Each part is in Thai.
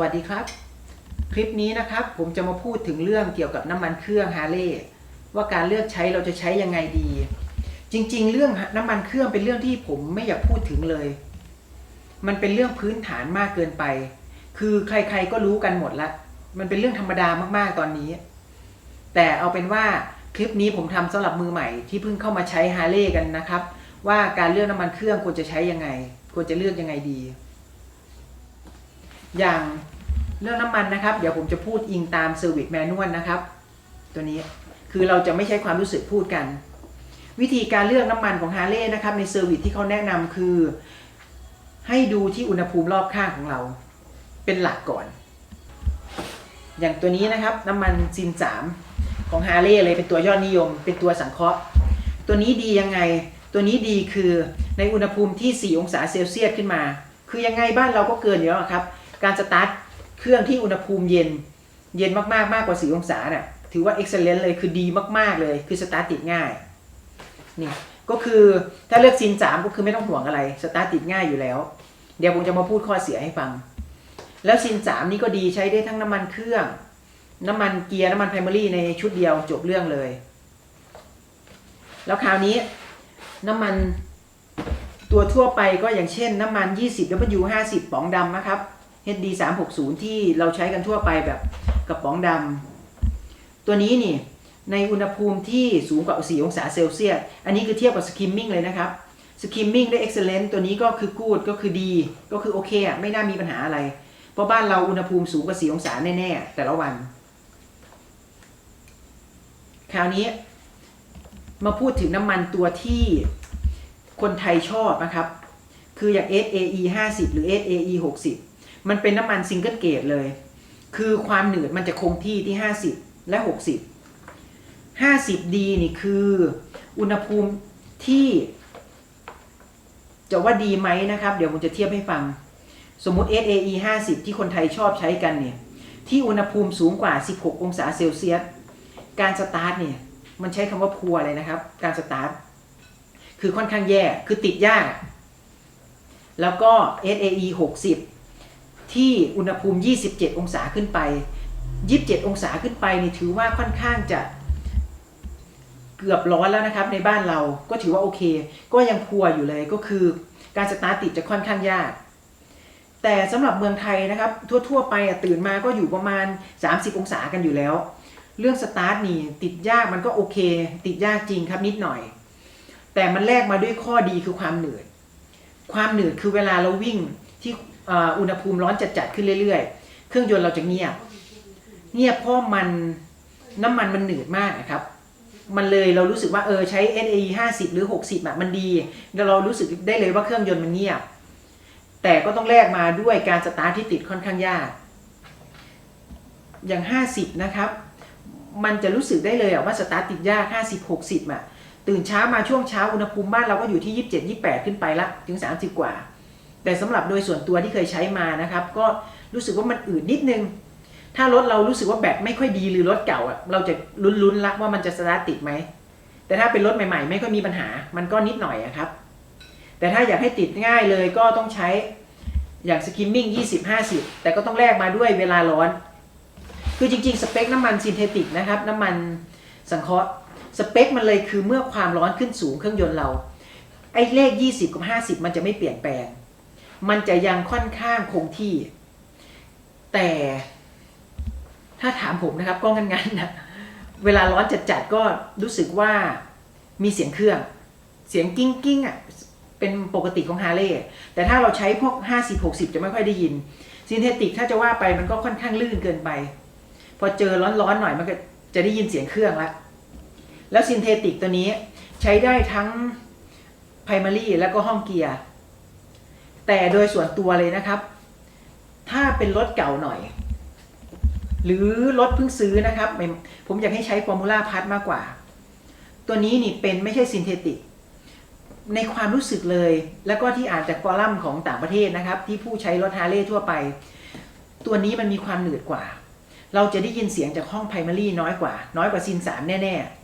วัสดีครับ คลิปนี้นะครับผมจะมาพูดถึงเรื่องเกี่ยวกับน้ำมันเครื่องฮาร์เลย์ว่าการเลือกใช้เราจะใช้ยังไงดี จริง ๆ เรื่องน้ำมันเครื่องเป็นเรื่องที่ผมไม่อยากพูดถึงเลย มันเป็นเรื่องพื้นฐานมากเกินไป คือใครๆก็รู้กันหมดละ มันเป็นเรื่องธรรมดามากๆตอนนี้ แต่เอาเป็นว่าคลิปนี้ผมทำสำหรับมือใหม่ที่เพิ่งเข้ามาใช้ฮาร์เลย์กันนะครับ ว่าการเลือกน้ำมันเครื่องควรจะใช้ยังไง ควรจะเลือกยังไงดี อย่างเรื่องน้ำมันนะครับ เดี๋ยวผมจะพูดอิงตามเซอร์วิสแมนนวลนะครับ ตัวนี้คือเราจะไม่ใช้ความรู้สึกพูดกัน วิธีการเลือกน้ำมันของฮาร์เลย์นะครับ ในเซอร์วิสที่เขาแนะนำคือ ให้ดูที่อุณหภูมิรอบข้างของเรา เป็นหลักก่อน อย่างตัวนี้นะครับน้ำมันซินสามของฮาร์เลย์เลยเป็นตัวยอดนิยม เป็นตัวสังเคราะห์ ตัวนี้ดียังไง ตัวนี้ดีคือในอุณหภูมิที่ 4 องศาเซลเซียสขึ้นมา คือยังไงบ้านเราก็เกินอยู่แล้วครับ การสตาร์ทเครื่องที่อุณหภูมิเย็น เย็นมากๆมากกว่า4องศาเนี่ยถือว่าเอ็กซ์เลนเลยคือดีมากๆเลย คือสตาร์ทติดง่ายนี่ก็คือถ้าเลือกซินสามก็คือไม่ต้องห่วงอะไรสตาร์ทติดง่ายอยู่แล้ว เดี๋ยวผมจะมาพูดข้อเสียให้ฟัง แล้วซินสามนี่ก็ดีใช้ได้ทั้งน้ำมันเครื่อง น้ำมันเกียร์น้ำมันไพรมารีในชุดเดียวจบเรื่องเลย แล้วคราวนี้น้ำมันตัวทั่วไปก็อย่างเช่นน้ำมัน 20 W 50 ป๋องดำนะครับ HD 360 ที่เราใช้กันทั่วไปแบบกระป๋องดำตัวนี้นี่ในอุณหภูมิที่สูงกว่า 4 องศาเซลเซียส อันนี้คือเทียบกับสกิมมิ่งเลยนะครับ สกิมมิ่งได้ excellent ตัวนี้ก็คือ good ก็คือดี ก็คือโอเคอะไม่น่ามีปัญหาอะไร เพราะบ้านเราอุณหภูมิสูงกว่า 4 องศาแน่ๆ แต่ละวัน คราวนี้มาพูดถึงน้ำมันตัวที่คนไทยชอบนะครับ คืออย่าง SAE 50 หรือ SAE 60 มันเป็นน้ำมันซิงเกิลเกตเลย คือความหนืดมันจะคงที่ที่ 50 และ 60 50D นี่คือ อุณหภูมิที่จะว่าดีไหมนะครับ เดี๋ยวผมจะเทียบให้ฟัง สมมุติ SAE 50 ที่คนไทยชอบใช้กันเนี่ย ที่อุณหภูมิสูงกว่า 16 องศาเซลเซียส การสตาร์ทเนี่ย มันใช้คำว่าพัวเลยนะครับ การสตาร์ท คือค่อนข้างแย่ คือติดยาก แล้วก็ SAE 60 ที่อุณหภูมิ 27 องศาขึ้นไป 27 องศาขึ้นไปนี่ถือว่าค่อนข้างจะเกือบร้อนแล้วนะครับในบ้านเราก็ถือว่าโอเค ก็ยังพัวอยู่เลยก็คือการสตาร์ติดจะค่อนข้างยาก แต่สำหรับเมืองไทยนะครับ ทั่วๆ ไปตื่นมาก็อยู่ประมาณ 30 องศากันอยู่แล้ว เรื่องสตาร์ทนี่ติดยากมันก็โอเค ติดยากจริงครับนิดหน่อย แต่มันแลกมาด้วยข้อดีคือความเหนื่อย ความเหนื่อยคือเวลาเราวิ่งที่ อุณหภูมิร้อนจัดๆขึ้นเรื่อยๆ เครื่องยนต์เราจะเงียบ เงียบเพราะมันน้ำมันมันหนืดมากอะครับ มันเลยเรารู้สึกว่าเออใช้ NA 50 หรือ 60อะมันดีแล้วเรารู้สึกได้เลยว่าเครื่องยนต์มันเงียบ แต่ก็ต้องแลกมาด้วยการสตาร์ทที่ติดค่อนข้างยาก อย่าง 50 นะครับ มันจะรู้สึกได้เลยว่าสตาร์ทติดยาก 50 60อะตื่นเช้ามาช่วงเช้าอุณหภูมิบ้านเราก็อยู่ที่ 27 28 ขึ้นไปละถึง 30 กว่า แต่สำหรับโดยส่วนตัวที่เคยใช้มานะครับ ก็รู้สึกว่ามันอืดนิดนึง ถ้ารถเรารู้สึกว่าแบตไม่ค่อยดีหรือรถเก่าอะเราจะลุ้นๆละว่ามันจะสตาร์ทติดไหมแต่ถ้าเป็นรถใหม่ๆ ไม่ค่อยมีปัญหา มันก็นิดหน่อยครับ แต่ถ้าอยากให้ติดง่ายเลยก็ต้องใช้อย่างสกิมมิ่ง20 50 แต่ก็ต้องแลกมาด้วยเวลาร้อน คือจริงๆ สเปคน้ำมันซินเทติกนะครับ น้ำมันสังเคราะห์สเปคมันเลยคือเมื่อความร้อนขึ้นสูงเครื่องยนต์เรา ไอ้เลข 20 กับ 50 มันจะไม่เปลี่ยนแปลง มันจะยังค่อนข้างคงที่ แต่ถ้าถามผมนะครับก็งั้นๆนะเวลาร้อนจัดๆก็รู้สึกว่ามีเสียงเครื่อง เสียงกิ้งกิ้งอะเป็นปกติของฮาร์เลย์แต่ถ้าเราใช้พวก 50 60 จะไม่ค่อยได้ยินซินเทติกถ้าจะว่าไปมันก็ค่อนข้างลื่นเกินไป พอเจอร้อนๆหน่อยมันก็จะได้ยินเสียงเครื่องละแล้วซินเทติกตัวนี้ใช้ได้ทั้ง Primary แล้วก็ห้องเกียร์ แต่โดยส่วนตัวเลยนะครับ ถ้าเป็นรถเก่าหน่อย หรือรถเพิ่งซื้อนะครับ ผมอยากให้ใช้ฟอร์มูล่าพัดมากกว่า ตัวนี้นี่เป็นไม่ใช่ซินเทติกในความรู้สึกเลย แล้วก็ที่อ่านจากฟอรัมของต่างประเทศนะครับ ที่ผู้ใช้รถฮาร์เลย์ทั่วไป ตัวนี้มันมีความหนืดกว่า เราจะได้ยินเสียงจากห้อง Primary น้อยกว่า น้อยกว่าซินสามแน่ๆ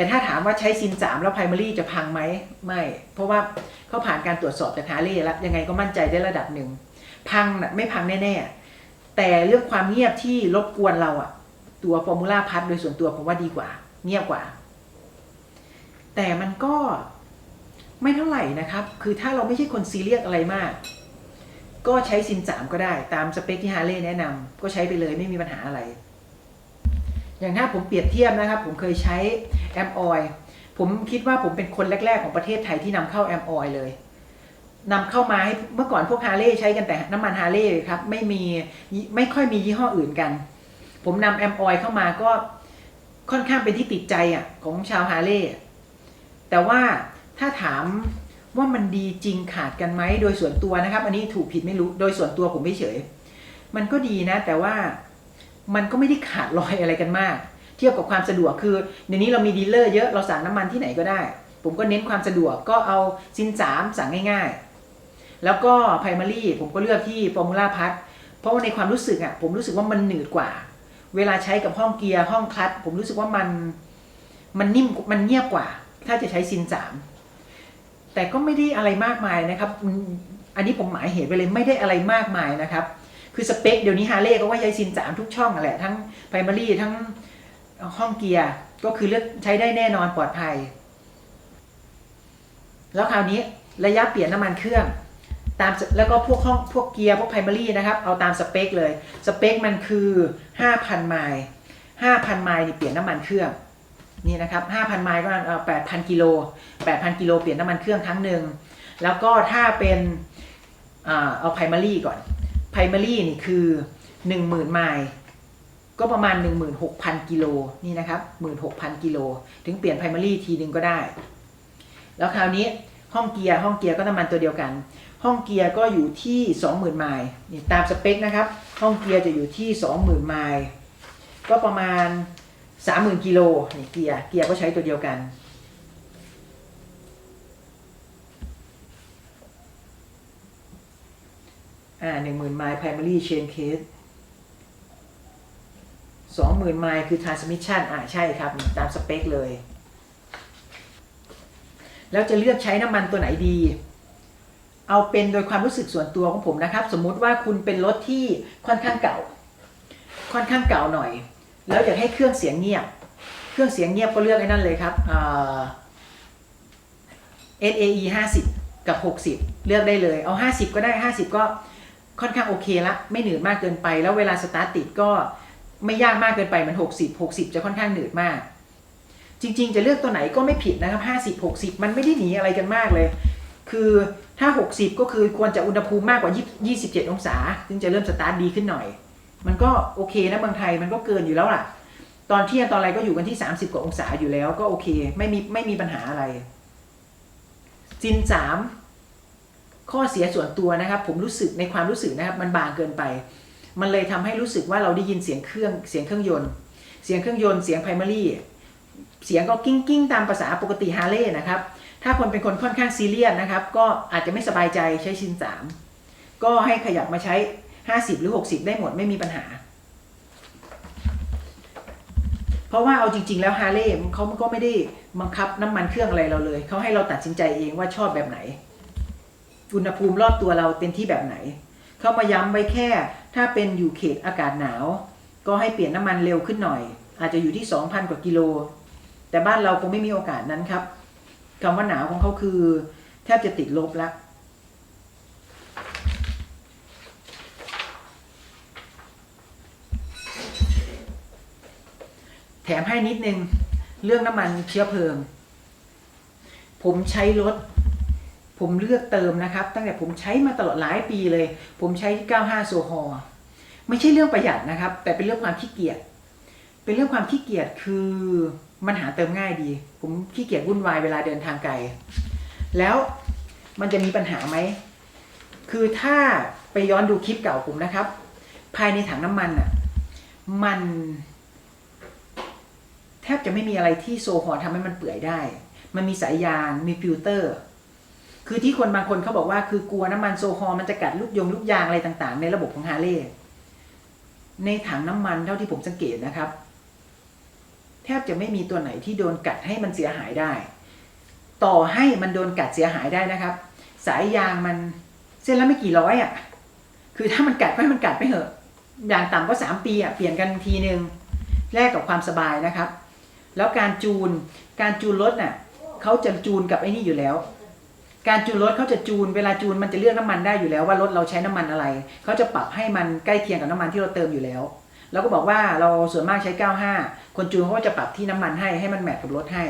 แต่ถ้าถามว่าใช้ซินสามแล้ว Primary จะพังไหมไม่ เพราะว่าเขาผ่านการตรวจสอบจากฮาร์เลย์แล้ว ยังไงก็มั่นใจได้ระดับหนึ่ง พังน่ะไม่พังแน่ ๆ แต่เรื่องความเงียบที่รบกวนเราอะตัวฟอร์มูล่าพัดโดยส่วนตัวผมว่าดีกว่า เงียบกว่า แต่มันก็ไม่เท่าไหร่นะครับ คือถ้าเราไม่ใช่คนซีเรียสอะไรมาก ก็ใช้ซินสามก็ได้ตามสเปคที่ฮาร์เลย์แนะนำก็ใช้ไปเลยไม่มีปัญหาอะไร อย่างถ้าผมเปรียบเทียบนะครับ ผมเคยใช้แอมออยผมคิดว่าผมเป็นคนแรก ๆ ของประเทศไทยที่นำเข้าแอมออยเลยนำเข้ามาให้เมื่อก่อนพวกฮาร์เลย์ใช้กันแต่น้ำมันฮาร์เลย์ครับไม่มีไม่ค่อยมียี่ห้ออื่นกัน ผมนำแอมออยเข้ามาก็ค่อนข้างเป็นที่ติดใจอะของชาวฮาร์เลย์แต่ว่าถ้าถามว่ามันดีจริงขาดกันไหมโดยส่วนตัวนะครับ อันนี้ถูกผิดไม่รู้โดยส่วนตัวผมไม่เฉย มันก็ดีนะ แต่ว่า มันก็ไม่ได้ขาดลอยอะไรกันมาก เทียบกับความสะดวกคือเดี๋ยวนี้เรามีดีลเลอร์เยอะเราสั่งน้ำมันที่ไหนก็ได้ ผมก็เน้นความสะดวกก็เอาซินสามสั่งง่ายๆ แล้วก็ไพรมารีผมก็เลือกที่ฟอร์มูล่าพัทเพราะว่าในความรู้สึกอะผมรู้สึกว่ามันหนืดกว่า เวลาใช้กับห้องเกียร์ห้องคลัตผมรู้สึกว่ามันมันนิ่มมันเงียบกว่า ถ้าจะใช้ซินสามแต่ก็ไม่ได้อะไรมากมายนะครับ อันนี้ผมหมายเหตุไปเลยไม่ได้อะไรมากมายนะครับ คือสเปคเดี๋ยวนี้ฮาเลย์ก็ว่าใช้ซินสามทุกช่องอะแหละทั้งไพรมารีทั้งห้องเกียร์ก็คือเลือกใช้ได้แน่นอนปลอดภัย แล้วคราวนี้ระยะเปลี่ยนน้ำมันเครื่องตามแล้วก็พวกห้องพวกเกียร์พวกไพรมารีนะครับ เอาตามสเปคเลย สเปคมันคือ 5,000 ไมล์5,000 ไมล์นี่เปลี่ยนน้ำมันเครื่องนี่นะครับ5,000 ไมล์ก็เอ่อ8,000กิโล8,000 กิโลเปลี่ยนน้ำมันเครื่องครั้งหนึ่งแล้วก็ถ้าเป็นเอาไพรมารีก่อน ไพรมารีนี่คือ 10,000ไมล์ก็ประมาณ 16,000 กิโลนี่นะครับ16,000 กิโล ถึงเปลี่ยนไพรมารีทีนึงก็ได้ แล้วคราวนี้ห้องเกียร์ห้องเกียร์ก็น้ำมันตัวเดียวกัน ห้องเกียร์ก็อยู่ที่ 20,000 ไมล์นี่ตามสเปคนะครับ ห้องเกียร์จะอยู่ที่ 20,000 ไมล์ก็ประมาณ 30,000 กิโลนี่เกียร์เกียร์ก็ใช้ตัวเดียวกัน อ่า10,000ไมล์ primary chain case 20,000ไมล์คือ transmission อ่าใช่ครับ ตามสเปคเลย แล้วจะเลือกใช้น้ำมันตัวไหนดี เอาเป็นโดยความรู้สึกส่วนตัวของผมนะครับ สมมุติว่าคุณเป็นรถที่ค่อนข้างเก่า ค่อนข้างเก่าหน่อย แล้วอยากให้เครื่องเสียงเงียบ เครื่องเสียงเงียบก็เลือกไอ้นั่นเลยครับเอ่อ SAE 50 กับ 60 เลือกได้เลย เอา 50 ก็ได้ 50 ก็ ค่อนข้างโอเคละไม่หนืดมากเกินไป แล้วเวลาสตาร์ทติดก็ไม่ยากมากเกินไปเหมัน 60 60 จะค่อนข้างหนืดมาก จริง ๆ จะเลือกตัวไหนก็ไม่ผิดนะครับ 50 60 มันไม่ได้หนีอะไรกันมากเลย คือถ้า 60 ก็คือควรจะอุณหภูมิมากกว่า 27 องศาถึงจะเริ่มสตาร์ทดีขึ้นหน่อย มันก็โอเคนะเมืองไทยมันก็เกินอยู่แล้วล่ะ ตอนเที่ยงตอนอะไรก็อยู่กันที่ 30 กว่าองศาอยู่แล้วก็โอเค ไม่มีไม่มีปัญหาอะไรจินสาม ข้อเสียส่วนตัวนะครับ ผมรู้สึกในความรู้สึกนะครับ มันบางเกินไป มันเลยทำให้รู้สึกว่าเราได้ยินเสียงเครื่องเสียงเครื่องยนต์ เสียงเครื่องยนต์เสียงไพรมารีเสียงก็กิ้งกิ้งตามภาษาปกติฮาร์เลย์นะครับ ถ้าคนเป็นคนค่อนข้างซีเรียสนะครับ ก็อาจจะไม่สบายใจใช้ชินสามก็ให้ขยับมาใช้ 50 หรือ 60 ได้หมดไม่มีปัญหา เพราะว่าเอาจริง ๆ แล้วฮาร์เลย์เขาก็ไม่ได้บังคับน้ำมันเครื่องอะไรเราเลย เขาให้เราตัดสินใจเองว่าชอบแบบไหน อุณหภูมิรอบตัวเราเป็นที่แบบไหน เขามาย้ำไว้แค่ ถ้าเป็นอยู่เขตอากาศหนาว ก็ให้เปลี่ยนน้ำมันเร็วขึ้นหน่อย อาจจะอยู่ที่ 2,000 กว่ากิโล แต่บ้านเราคงไม่มีโอกาสนั้นครับคำว่าหนาวของเขาคือ แทบจะติดลบแล้วแถมให้นิดนึง เรื่องน้ำมันเชื้อเพลิง ผมใช้รถ ผมเลือกเติมนะครับ ตั้งแต่ผมใช้มาตลอดหลายปีเลย ผมใช้ 95 โซฮอล์ไม่ใช่เรื่องประหยัดนะครับ แต่เป็นเรื่องความขี้เกียจเป็นเรื่องความขี้เกียจคือมันหาเติมง่ายดี ผมขี้เกียจวุ่นวายเวลาเดินทางไกล แล้วมันจะมีปัญหาไหม คือถ้าไปย้อนดูคลิปเก่าผมนะครับ ภายในถังน้ำมันอะ มัน แทบจะไม่มีอะไรที่โซฮอล์ทำให้มันเปื่อยได้ มันมีสายยาง มีฟิลเตอร์ คือที่คนบางคนเขาบอกว่าคือกลัวน้ำมันโซฮอลมันจะกัดลูกยงลูกยางอะไรต่าง ๆ ในระบบของฮาร์เลย์ในถังน้ำมันเท่าที่ผมสังเกตนะครับ แทบจะไม่มีตัวไหนที่โดนกัดให้มันเสียหายได้ ต่อให้มันโดนกัดเสียหายได้นะครับ สายยางมันเส้นละไม่กี่ร้อยอะคือถ้ามันกัดก็ให้มันกัดไปเถอะอย่างต่ำก็3ปีอะเปลี่ยนกันทีหนึ่งแลกกับความสบายนะครับ แล้วการจูนการจูนรถน่ะเขาจะจูนกับไอ้นี่อยู่แล้ว การจูนรถเขาจะจูนเวลาจูนมันจะเลือกน้ำมันได้อยู่แล้วว่ารถเราใช้น้ำมันอะไรเขาจะปรับให้มันใกล้เคียงกับน้ำมันที่เราเติมอยู่แล้วเราก็บอกว่าเราส่วนมากใช้ 95 คนจูนเขาก็จะปรับที่น้ำมันให้ให้มันแมทกับรถให้